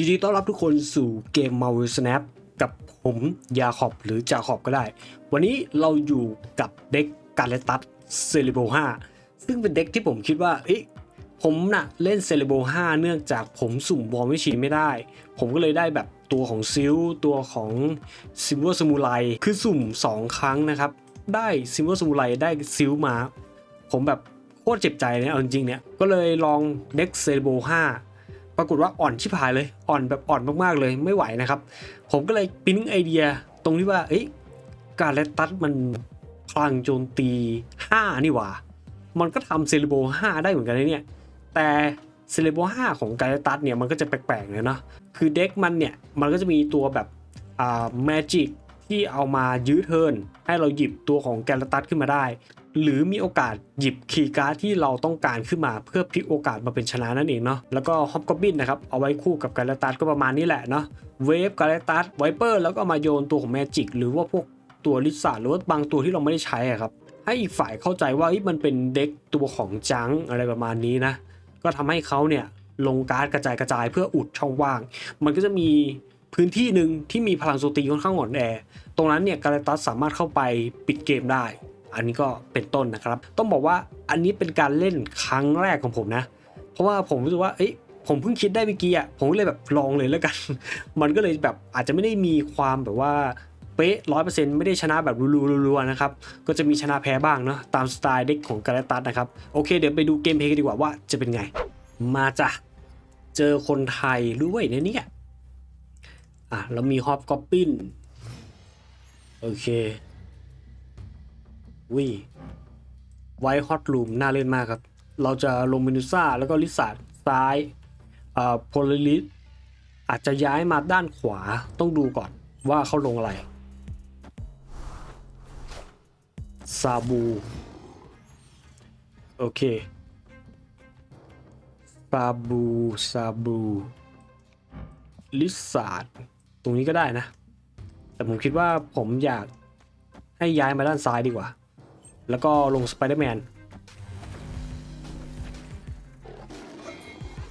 ยินดีต้อนรับทุกคนสู่เกม Marvel Snap กับผมยาขอบหรือจาขอบก็ได้ วันนี้เราอยู่กับเด็กกาเลตัสเซเลโบ5ซึ่งเป็นเด็กที่ผมคิดว่าเอ๊ะผมน่ะเล่นเซเลโบ5เนื่องจากผมสุ่มวอร์มวิชีไม่ได้ ผมก็เลยได้แบบตัวของซิลตัวของซิมเวอร์สมูไลคือสุ่ม 2 ครั้งนะครับ ได้ซิมเวอร์สมูไลได้ซิลมา ผมแบบโคตรเจ็บใจเนี่ยเอาจริงเนี่ยก็เลยลองเด็กเซเลโบ5 ปรากฏว่าอ่อนชิบหายเลย อ่อนแบบอ่อนมากๆเลยไม่ไหวนะครับ ผมก็เลยปิ้นไอเดียตรงที่ว่าเอ้ยการเลตัสมันพลังโจมตี 5 นี่หว่า มันก็ทำเซเลโบ5 ได้เหมือนกันนะเนี่ย แต่เซเลโบ5ของการเลตัสเนี่ยมันก็จะแปลกๆเลยเนาะคือเด็กมันเนี่ย มันก็จะมีตัวแบบอ่าแมจิกที่เอามายื้อเทิร์นให้เราหยิบตัวของแกลตัสขึ้นมาได้ หรือมีโอกาสหยิบคีย์การ์ดที่เราต้องการขึ้นมาเพื่อพลิกโอกาสมาเป็นชนะนั่นเองเนาะแล้วก็ฮอปกอบบินนะครับเอาไว้คู่กับกาลตัสก็ประมาณนี้แหละเนาะเวฟกาลตัสไวเปอร์แล้วก็มาโยนตัวของแมจิกหรือว่าพวกตัวลิซ่าหรือว่าบางตัวที่เราไม่ได้ใช้ครับให้อีกฝ่ายเข้าใจว่าเอ้มันเป็นเด็กตัวของจังอะไรประมาณนี้นะก็ทำให้เขาเนี่ยลงการ์ดกระจายกระจายเพื่ออุดช่องว่าง มันก็จะมีพื้นที่หนึ่งที่มีพลังโจมตีค่อนข้างอ่อนแอ ตรงนั้นเนี่ยกาเลตัสสามารถเข้าไปปิดเกมได้ อันนี้ก็เป็นต้นนะครับ ต้องบอกว่าอันนี้เป็นการเล่นครั้งแรกของผมนะ เพราะว่าผมรู้สึกว่าเอ้ยผมเพิ่งคิดได้เมื่อกี้อะผมก็เลยแบบลองเลยแล้วกัน มันก็เลยแบบอาจจะไม่ได้มีความแบบว่าเป๊ะร้อยเปอร์เซ็นต์ไม่ได้ชนะแบบรัวๆนะครับ ก็จะมีชนะแพ้บ้างเนาะตามสไตล์เด็กของกาเลตัสนะครับ โอเค เดี๋ยวไปดูเกมเพลย์กันดีกว่าว่าจะเป็นไง มาจ้ะ เจอคนไทยด้วยนะเนี่ยอะเรามีฮอปกอปปิ้นโอเค วิไวฮอตลูมน่าเล่นมากครับ เราจะลงเมนูซ่าแล้วก็ลิซาร์ดซ้ายอ่อโพลาริสอาจจะย้ายมาด้านขวาต้องดูก่อนว่าเขาลงอะไรซาบู โอเคซาบูซาบูลิซาร์ดตรงนี้ก็ได้นะ แต่ผมคิดว่าผมอยากให้ย้ายมาด้านซ้ายดีกว่า แล้วก็ลงสไปเดอร์แมน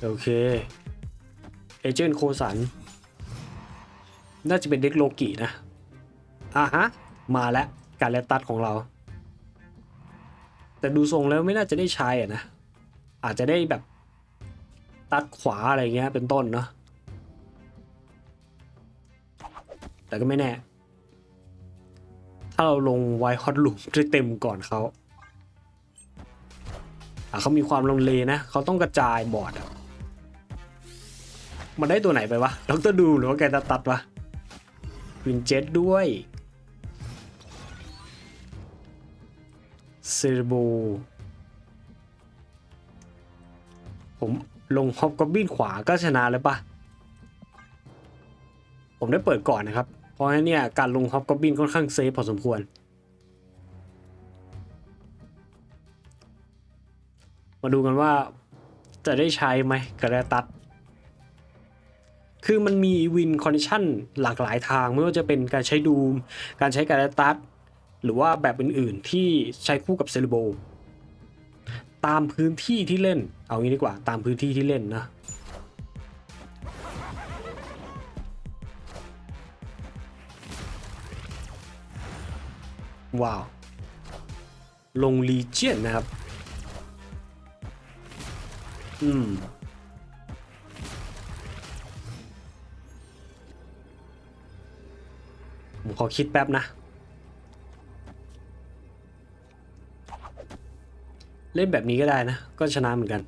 โอเค เอเจนต์โคสัน น่าจะเป็นเด็กโลกินะ อะฮะ มาแล้วการแลตัดของเรา แต่ดูทรงแล้วไม่น่าจะได้ใช้อะนะ อาจจะได้แบบตัดขวาอะไรเงี้ยเป็นต้นเนาะแต่ก็ไม่แน่ ถ้าเราลงไวฮอตลูมได้เต็มก่อนเขาเขามีความลงเลนะเขาต้องกระจายบอร์ดมันได้ตัวไหนไปวะดรดูหรือว่าแกจะตัดวะวินเจ็ตด้วยเซอร์โบผมลงฮอปกอบบินขวาก็ชนะเลยปะผมได้เปิดก่อนนะครับ เพราะฉะนั้นเนี่ยการลงฮอปกอบบินค่อนข้างเซฟพอสมควร มาดูกันว่าจะได้ใช้ไหมกระตัด คือมันมีวินคอนดิชันหลากหลายทางไม่ว่าจะเป็นการใช้ดูม การใช้กระตัด หรือว่าแบบอื่นๆที่ใช้คู่กับเซเลโบ ตามพื้นที่ที่เล่น เอางี้ดีกว่าตามพื้นที่ที่เล่นนะ ว้าว ลงลีเจียนนะครับ อืม ผมขอคิดแป๊บนะ เล่นแบบนี้ก็ได้นะ ก็ชนะเหมือนกัน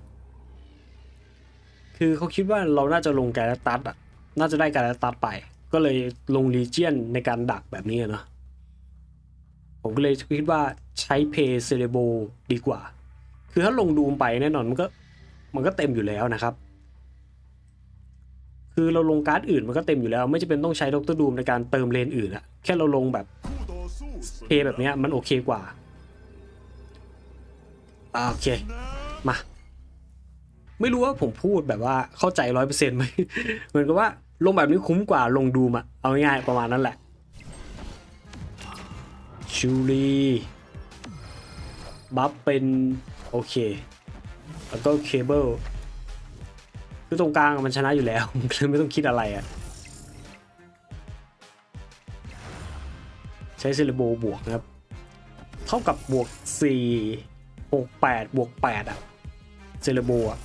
คือเขาคิดว่าเราน่าจะลงแกรตัสอะ น่าจะได้แกรตัสไป ก็เลยลงลีเจียนในการดักแบบนี้เนาะ ผมก็เลยคิดว่าใช้เพย์เซเลโบดีกว่า คือถ้าลงดูมไปแน่นอนมันก็มันก็เต็มอยู่แล้วนะครับ คือเราลงการ์ดอื่นมันก็เต็มอยู่แล้ว ไม่จำเป็นต้องใช้ดรดูมในการเติมเลนอื่นอะแค่เราลงแบบเพย์แบบนี้มันโอเคกว่าอ่าโอเค มา ไม่รู้ว่าผมพูดแบบว่าเข้าใจร้อยเปอร์เซ็นต์ไหมเหมือนกับว่าลงแบบนี้คุ้มกว่าลงดูมอะเอาง่ายๆประมาณนั้นแหละ ชูรีบัฟเป็น โอเค แล้วก็เคเบิลคือตรงกลางมันชนะอยู่แล้วเลยไม่ต้องคิดอะไรอะใช้เซเลโบบวกนะครับ เท่ากับบวก 4 6 8บวก 8 อะ เซเลโบอะ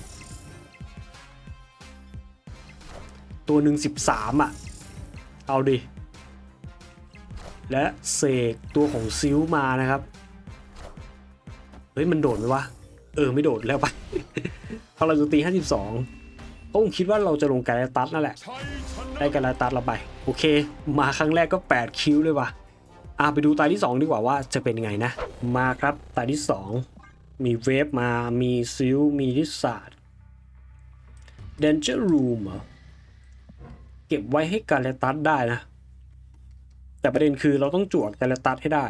ตัวหนึ่ง13 อะ เอาดิ และเสกตัวของซิลมานะครับ เฮ้ยมันโดดไหมวะ เออไม่โดดแล้วไปพอเราจะตี 52ผมคิดว่าเราจะลงการตัดนั่นแหละ ได้การตัดเราไป โอเค มาครั้งแรกก็ 8 คิวเลยว่ะอะไปดูตาที่ 2 ดีกว่าว่าจะเป็นยังไงนะ มาครับตาที่ 2 มีเวฟมา มีซิล มีทิศาสตร์เดนเจอร์รูมเหรอ เก็บไว้ให้การเลตัสได้นะ แต่ประเด็นคือเราต้องจวดการเลตัสให้ได้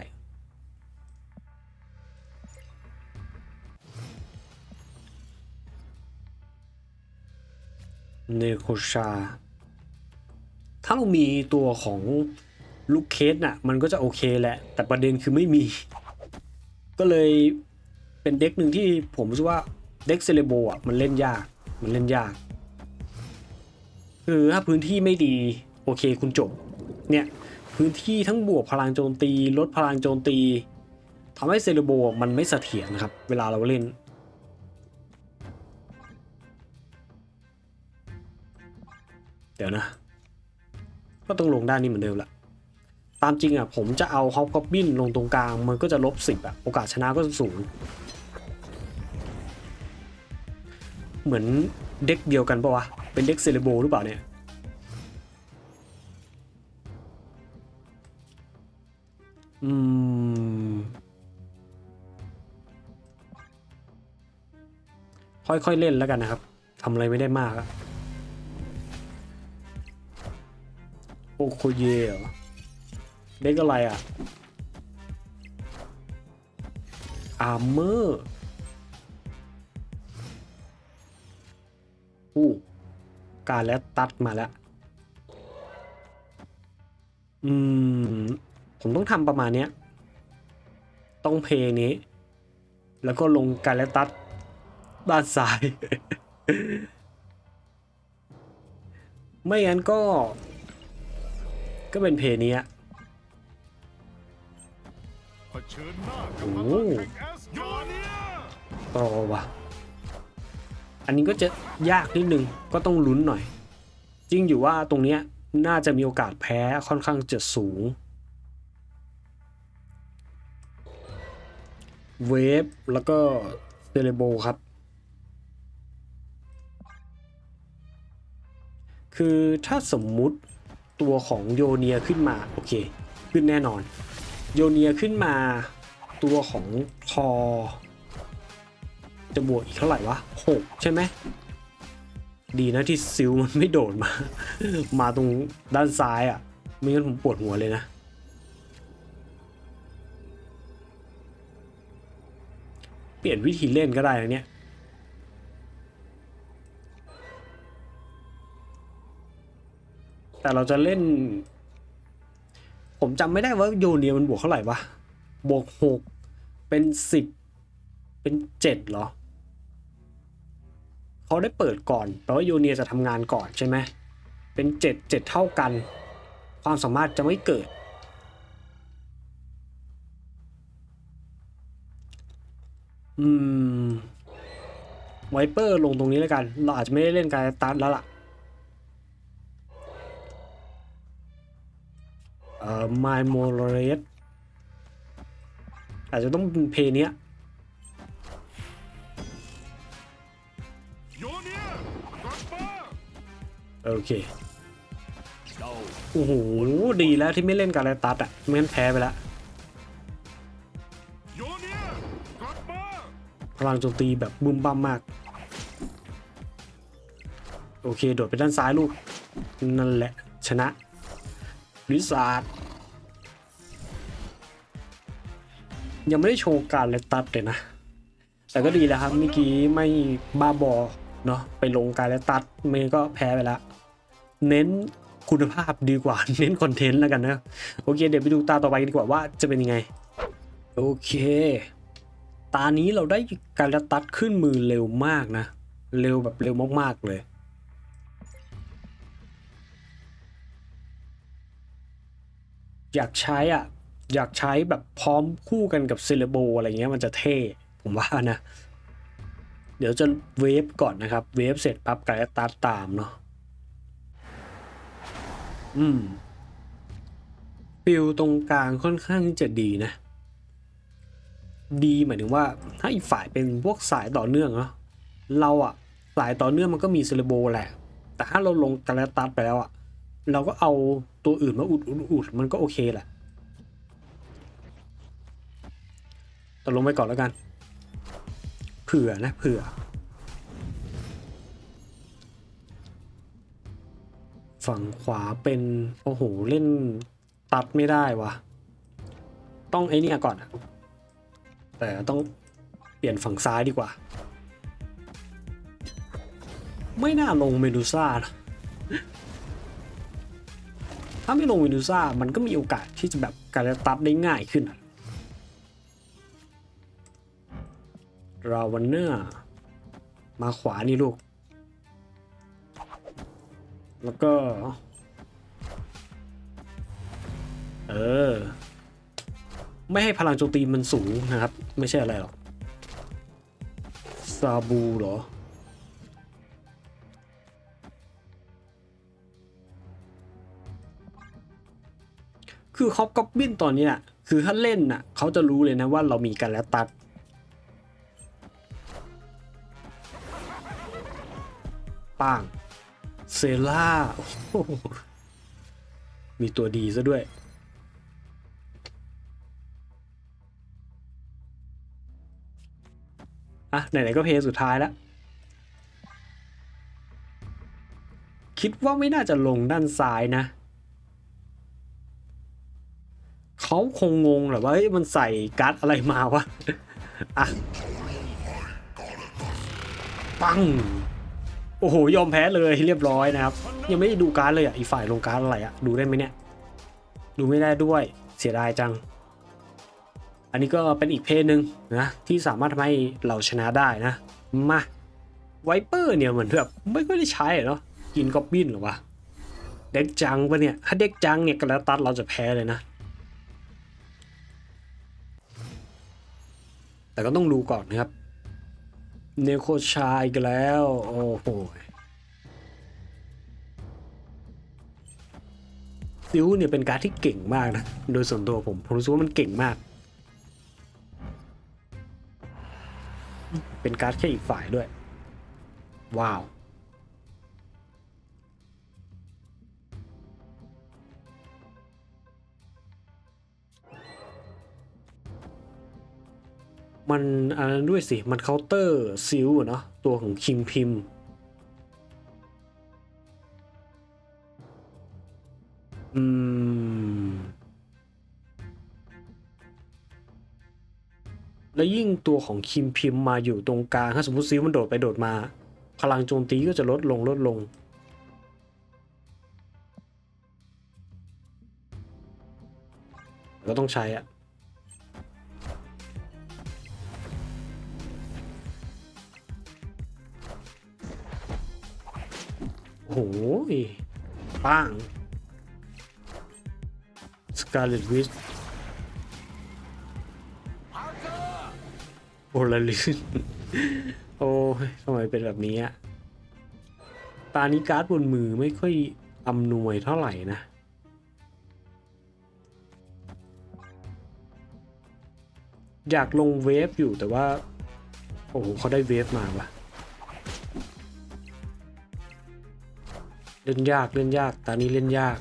เนโคชา ถ้าเรามีตัวของลูกเคสน่ะ มันก็จะโอเคแหละ แต่ประเด็นคือไม่มี ก็เลยเป็นเด็กหนึ่งที่ผมรู้สึกว่าเด็กเซเลโบอะมันเล่นยาก มันเล่นยาก คือถ้าพื้นที่ไม่ดี โอเคคุณจบ เนี่ย พื้นที่ทั้งบวกพลังโจมตี ลดพลังโจมตีทำให้เซเลโบมันไม่เสถียรนะครับ เวลาเราเล่น เดี๋ยวนะ ก็ต้องลงด้านนี้เหมือนเดิมละตามจริงอะผมจะเอาฮอปกอบบินลงตรงกลาง มันก็จะลบสิบอะโอกาสชนะก็จะสูงเหมือนเด็กเดียวกันปะวะ เป็นเด็กเซเลโบหรือเปล่าเนี่ย ค่อยๆเล่นแล้วกันนะครับทำอะไรไม่ได้มากอโอโคเยเหรอเด็กอะไรอะอาร์เมอร์อู้การแล้วตัดมาแล้ว อืม ผมต้องทำประมาณเนี้ย ต้องเพลงนี้ แล้วก็ลงการแล้วตัด ด้านซ้าย ไม่งั้นก็ ก็เป็นเพลงนี้อะเผชิญหน้ากับโอ้พโหลังแห่งแอสโยเนียต่อว่ะ อันนี้ก็จะยากนิดนึง ก็ต้องลุ้นหน่อย จริงอยู่ว่าตรงเนี้ยน่าจะมีโอกาสแพ้ค่อนข้างจะสูง เวฟแล้วก็เซเลโบครับ คือถ้าสมมุติตัวของโยเนียขึ้นมาโอเค ขึ้นแน่นอน โยเนียขึ้นมาตัวของทอจะบวกอีกเท่าไหร่วะหกใช่ไหมดีนะที่ซิลมันไม่โดดมา มาตรงด้านซ้ายอะ่ะไม่งั้นผมปวดหัวเลยนะ เปลี่ยนวิธีเล่นก็ได้นะเนี่ย แต่เราจะเล่น ผมจำไม่ได้ว่าโยเนียมันบวกเท่าไหร่วะบวกหกเป็นสิบเป็นเจ็ดเหรอเขาได้เปิดก่อนแปลว่าโยเนียจะทำงานก่อนใช่ไหมเป็นเจ็ดเจ็ดเท่ากัน ความสามารถจะไม่เกิดอืมไวเปอร์ลงตรงนี้แล้วกัน เราอาจจะไม่ได้เล่นการตัดแล้วล่ะ อ่อ My m o r a r e s อาจจะต้องเป็นเพลงเนี้ยโอเค โอ้โห ดีแล้วที่ไม่เล่นกับอะไรตัดอะไม่งั้นแพ้ไปแล้วพลังโจมตีแบบบึมบ้ามมาก โอเค โดดไปด้านซ้ายลูก นั่นแหละชนะ ลิซาร์ดยังไม่ได้โชว์การเลตัดเลยนะ แต่ก็ดีแล้วครับเมื่อกี้ไม่บ้าบอเนาะไปลงการเลตัดมย์ก็แพ้ไปแล้ว เน้นคุณภาพดีกว่า เน้นคอนเทนต์แล้วกันนะ โอเค เดี๋ยวไปดูตาต่อไปดีกว่าว่าจะเป็นยังไง โอเค ตานี้เราได้การตัดขึ้นมือเร็วมากนะ เร็วแบบเร็วมากๆเลย อยากใช้อะอยากใช้แบบพร้อมคู่กันกับเซเลโบอะไรเงี้ยมันจะเท่ผมว่านะ เดี๋ยวจะเวฟก่อนนะครับ เวฟเสร็จปั๊บกายตาร์ทตามเนาะอืมฟิลตรงกลางค่อนข้างจะดีนะ ดีหมายถึงว่าถ้าอีกฝ่ายเป็นพวกสายต่อเนื่องเนาะเราอะสายต่อเนื่องมันก็มีเซเลโบแหละ แต่ถ้าเราลงกาลาตัสไปแล้วอะเราก็เอา ตัวอื่นมาอุดอุดอุดมันก็โอเคแหละแต่ลงไปก่อนแล้วกัน เผื่อนะเผื่อ ฝั่งขวาเป็นโอ้โหเล่นตัดไม่ได้วะต้องไอ้เนี่ยก่อน แต่ต้องเปลี่ยนฝั่งซ้ายดีกว่า ไม่น่าลงเมดูซ่านะ ถ้าไม่ลงเมดูซ่ามันก็มีโอกาสที่จะแบบการตัดได้ง่ายขึ้นราวันเนอร์มาขวานี่ลูก แล้วก็ เออ ไม่ให้พลังโจมตีมันสูงนะครับ ไม่ใช่อะไรหรอก ซาบูเหรอ คือคอปกอบบินตอนนี้ยคือถ้าเล่นน่ะเขาจะรู้เลยนะว่าเรามีกันแล้วตัด ป้าง เซล่า มีตัวดีซะด้วย อะ ไหน ๆ ก็เพลย์สุดท้ายแล้ว คิดว่าไม่น่าจะลงด้านซ้ายนะ เขาคงงงแหละว่ามันใส่การ์ดอะไรมาวะอะปังโอ้โหยอมแพ้เลยเรียบร้อยนะครับ ยังไม่ได้ดูการ์ดเลยอะอีกฝ่ายลงการ์ดอะไรอะดูได้ไหมเนี่ย ดูไม่ได้ด้วยเสียดายจัง อันนี้ก็เป็นอีกเพศหนึ่งนะที่สามารถทำให้เราชนะได้นะมาไวเปอร์เนี่ยเหมือนแบบไม่ค่อยได้ใช้เนาะกินกอบบินหรอวะเด็กจังปะเนี่ยถ้าเด็กจังเนี่ยกระตัดเราจะแพ้เลยนะ แต่ก็ต้องดูก่อนนะครับ เนโคชายกันแล้ว โอ้โหซิวเนี่ยเป็นการดที่เก่งมากนะ โดยส่วนตัวผม ผมรู้สึกว่ามันเก่งมาก เป็นการ์ดแค่อีกฝ่ายด้วย ว้าว มันอันนั้นด้วยสิ มันเคาน์เตอร์ซิลเนาะตัวของคิมพิมอืม แล้วยิ่งตัวของคิมพิมพ์มาอยู่ตรงกลางถ้าสมมติซิลมันโดดไปโดดมา พลังโจมตีก็จะลดลงลดลงก็ต้องใช้อะ โอ้โหป้างสกาเลตวิสโอลลินโอ้ยทำไมเป็นแบบนี้อะตานี้การ์ดบนมือไม่ค่อยอำนวยเท่าไหร่นะอยากลงเวฟอยู่แต่ว่า โอ้โหเขาได้เวฟมาว่ะ เล่นยากเล่นยากตอนนี้เล่นยาก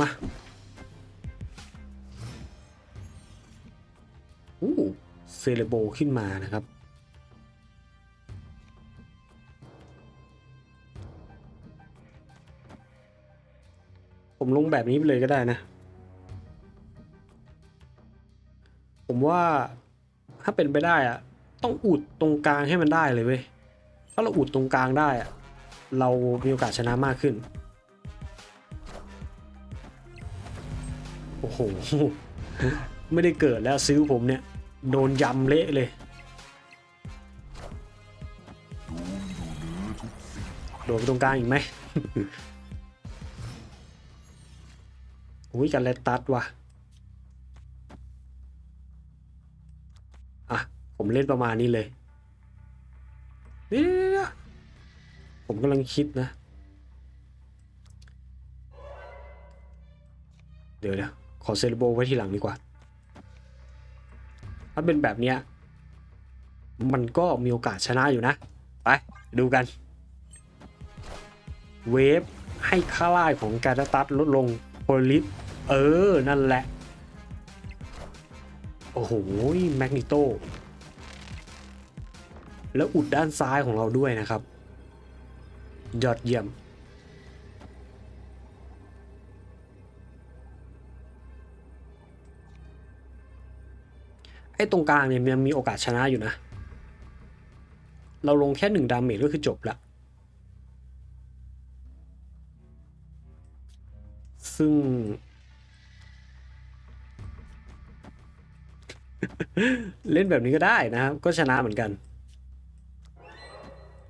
มาอู้เซเลโบขึ้นมานะครับ ผมลงแบบนี้ไปเลยก็ได้นะ ผมว่าถ้าเป็นไปได้อะต้องอุดตรงกลางให้มันได้เลยเว้ย ถ้าเราอุดตรงกลางได้อะเรามีโอกาสชนะมากขึ้น โอ้โห ไม่ได้เกิดแล้วซื้อผมเนี่ย โดนยำเละเลย โดนไปตรงกลางอีกไหมอุ้ยกันเลตัสว่ะ อะ ผมเล่นประมาณนี้เลยนี่ ผมกำลังคิดนะ เดี๋ยวเดี๋ยวขอเซเลโบไว้ทีหลังดีกว่า ถ้าเป็นแบบเนี้ย มันก็มีโอกาสชนะอยู่นะ ไป ดูกัน เวฟให้ค่าไล่ของการตัสลดลงโพลิสเออ นั่นแหละ โอ้โห แมกนิโต แล้วอุดด้านซ้ายของเราด้วยนะครับ ยอดเยี่ยม ไอ้ตรงกลางเนี่ยมันมีโอกาสชนะอยู่นะ เราลงแค่หนึ่งดาเมจก็คือจบละซึ่ง เล่นแบบนี้ก็ได้นะครับ ก็ชนะเหมือนกัน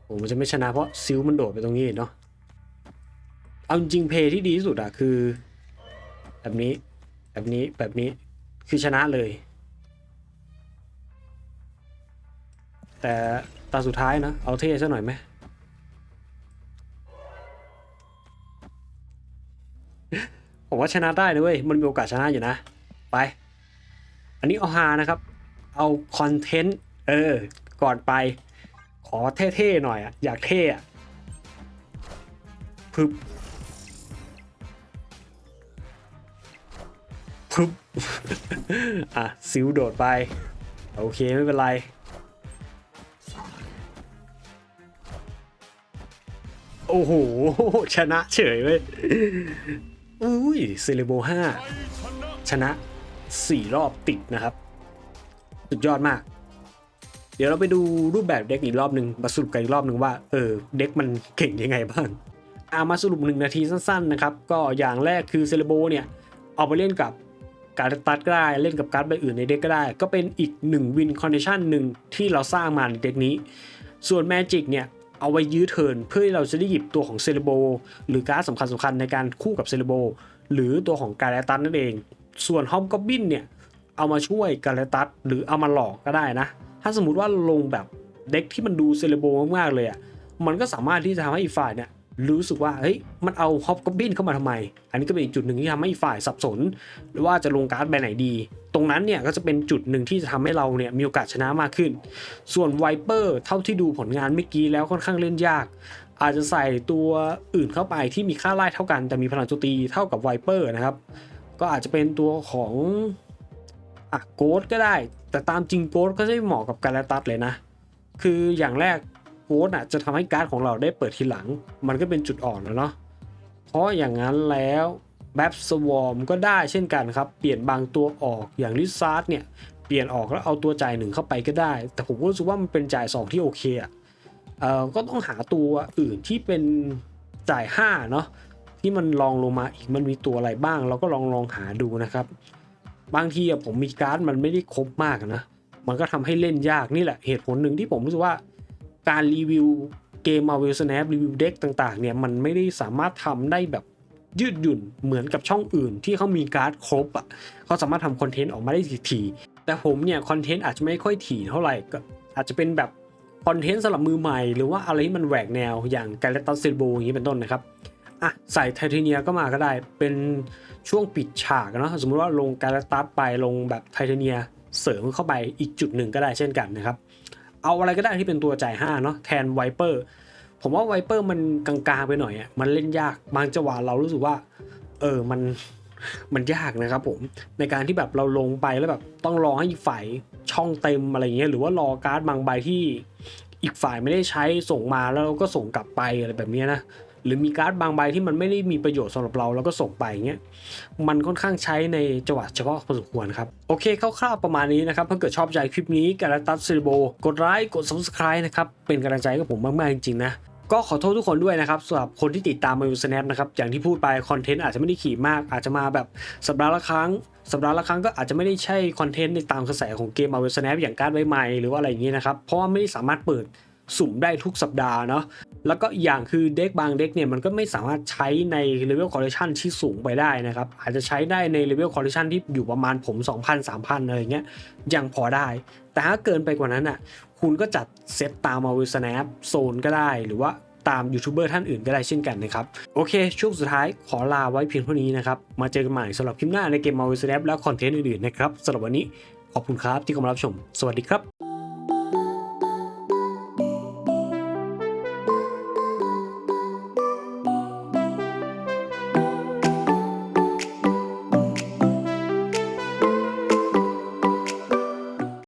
ผมมันจะไม่ชนะเพราะซิลมันโดดไปตรงนี้เนาะเอาจริงเพย์ที่ดีที่สุดอะคือ แบบนี้แบบนี้แบบนี้คือชนะเลย แต่ตาสุดท้ายนะ เอาเท่ซะหน่อยไหมผมว่าชนะได้นะเว้ยมันมีโอกาสชนะอยู่นะ ไป อันนี้เอาฮานะครับ เอาคอนเทนต์ เออ ก่อนไป อเท่ๆหน่อยอะอยากเท่อะพึบพึบอะซิวโดดไป โอเคไม่เป็นไรโอ้โห ชนะเฉยเว้ยอุ้ยเซเลโบห้าไทยชนะชนะสี่รอบติดนะครับ สุดยอดมาก เดี๋ยวเราไปดูรูปแบบเด็กอีกรอบหนึ่งมาสรุปกันอีกรอบหนึ่งว่าเออเด็กมันเก่งยังไงบ้างอามาสรุปหนึ่งนาทีสั้นๆนะครับก็อย่างแรกคือเซเลโบเนี่ยเอาไปเล่นกับการตัดก็ได้เล่นกับการ์ดใบอื่นในเด็กก็ได้ ก็เป็นอีกหนึ่งวินคอนดิชันหนึ่งที่เราสร้างมาในเด็กนี้ ส่วนแมจิกเนี่ยเอาไว้ยื้อเทินเพื่อที่เราจะได้หยิบตัวของเซเลโบหรือการ์ดสำคัญสคัญๆในการคู่กับเซเลโบหรือตัวของการ์ดตันนั่นเอง ส่วนฮอมกอบบินเนี่ยเอามาช่วยกาเลตัสหรือเอามาหลอกก็ได้นะถ้าสมมุติว่าลงแบบเด็กที่มันดูเซเลโบมากๆเลยอะ่ะมันก็สามารถที่จะทำให้อีกฝ่ายเนี่ยรู้สึกว่าเฮ้ยมันเอาฮอปกอบบินเข้ามาทำไม อันนี้ก็เป็นอีกจุดหนึ่งที่ทำให้อีกฝ่ายสับสน หรือว่าจะลงการ์ดใบไหนดี ตรงนั้นเนี่ยก็จะเป็นจุดหนึ่งที่จะทำให้เราเนี่ยมีโอกาสชนะมากขึ้น ส่วนไวเปอร์เท่าที่ดูผลงานเมื่อกี้แล้วค่อนข้างเล่นยาก อาจจะใส่ตัวอื่นเข้าไปที่มีค่าไล่เท่ากัน แต่มีพลังโจมตีเท่ากับไวเปอร์นะครับ ก็อาจจะเป็นตัวของอะโกดก็ได้ แต่ตามจริงโกดก็จะไม่เหมาะกับการตัดเลยนะ คืออย่างแรกโกดอะจะทำให้การ์ดของเราได้เปิดทีหลัง มันก็เป็นจุดอ่อนแล้วเนาะเพราะอย่างนั้นแล้วแบบสวอมก็ได้เช่นกันครับ เปลี่ยนบางตัวออกอย่างลิซาร์ดเนี่ย เปลี่ยนออกแล้วเอาตัวจ่ายหนึ่งเข้าไปก็ได้ แต่ผมก็รู้สึกว่ามันเป็นจ่าย 2 ที่โอเคอะเอ่อก็ต้องหาตัวอื่นที่เป็นจ่าย5เนาะที่มันลองลงมาอีกมันมีตัวอะไรบ้าง เราก็ลองลองหาดูนะครับ บางทีอะผมมีการ์ดมันไม่ได้ครบมากนะ มันก็ทำให้เล่นยากนี่แหละเหตุผลหนึ่งที่ผมรู้สึกว่าการรีวิวเกม Marvel Snap รีวิวเด็กต่างๆเนี่ยมันไม่ได้สามารถทำได้แบบยืดหยุ่นเหมือนกับช่องอื่นที่เขามีการ์ดครบอะเขาสามารถทำคอนเทนต์ออกมาได้ถี่แต่ผมเนี่ยคอนเทนต์อาจจะไม่ค่อยถี่เท่าไหร่ก็อาจจะเป็นแบบคอนเทนต์สำหรับมือใหม่ หรือว่าอะไรที่มันแหวกแนวอย่างการเลตัสเซโบอย่างนี้เป็นต้นนะครับ อะใส่ไทเทเนียก็มาก็ได้ เป็นช่วงปิดฉากเนาะสมมุติว่าลงการตัดไปลงแบบไทเทเนียเสริมเข้าไปอีกจุดหนึ่งก็ได้เช่นกันนะครับ เอาอะไรก็ได้ที่เป็นตัวจ่าย5เนาะแทนไวเปอร์ผมว่าไวเปอร์มันกลางๆไปหน่อยอะมันเล่นยากบางจังหวะเรารู้สึกว่า เออมันมันยากนะครับผมในการที่แบบเราลงไปแล้วแบบต้องรอให้อีกฝ่ายช่องเต็มอะไรเงี้ยหรือว่ารอการ์ดบางใบที่อีกฝ่ายไม่ได้ใช้ส่งมาแล้วเราก็ส่งกลับไปอะไรแบบนี้นะ หรือมีการ์ดบางใบที่มันไม่ได้มีประโยชน์สำหรับเราแล้วก็ส่งไปเงี้ยมันค่อนข้างใช้ในจังหวะเฉพาะพอสมควรครับ โอเคคร่าวๆประมาณนี้นะครับถ้าเกิดชอบใจคลิปนี้การตัดซิลโบกดไลค์กด subscribe นะครับเป็นกำลังใจกับผมมากๆจริงๆนะก็ขอโทษทุกคนด้วยนะครับสำหรับคนที่ติดตามมาอยู่ snap นะครับอย่างที่พูดไปคอนเทนต์อาจจะไม่ได้ขี่มาก อาจจะมาแบบสัปดาห์ละครั้ง สัปดาห์ละครั้งก็อาจจะไม่ได้ใช่คอนเทนต์ในตามกระแสของเกมมาเวลสแนปอย่างการใบใหม่หรือว่าอะไรอย่างนี้นะครับเพราะว่าไม่ได้สามารถเปิดสุ่มได้ทุกสัปดาห์เนาะ แล้วก็อย่างคือเด็กบางเด็กเนี่ยมันก็ไม่สามารถใช้ในเลเวลคอร์เรชันที่สูงไปได้นะครับ อาจจะใช้ได้ในเลเวลคอร์เรชันที่อยู่ประมาณผม 2,000 3,000อะไรอย่างเงี้ยยังพอได้ แต่ถ้าเกินไปกว่านั้นอะคุณก็จัดเซตตามมาวิสแนปโซนก็ได้หรือว่าตามยูทูบเบอร์ท่านอื่นก็ได้เช่นกันนะครับ โอเค ช่วงสุดท้ายขอลาไว้เพียงเท่านี้นะครับ มาเจอกันใหม่สำหรับคลิปหน้าในเกมมาวิสแนปและคอนเทนต์อื่นๆนะครับสำหรับวันนี้ขอบคุณครับที่เข้ามารับชม สวัสดีครับ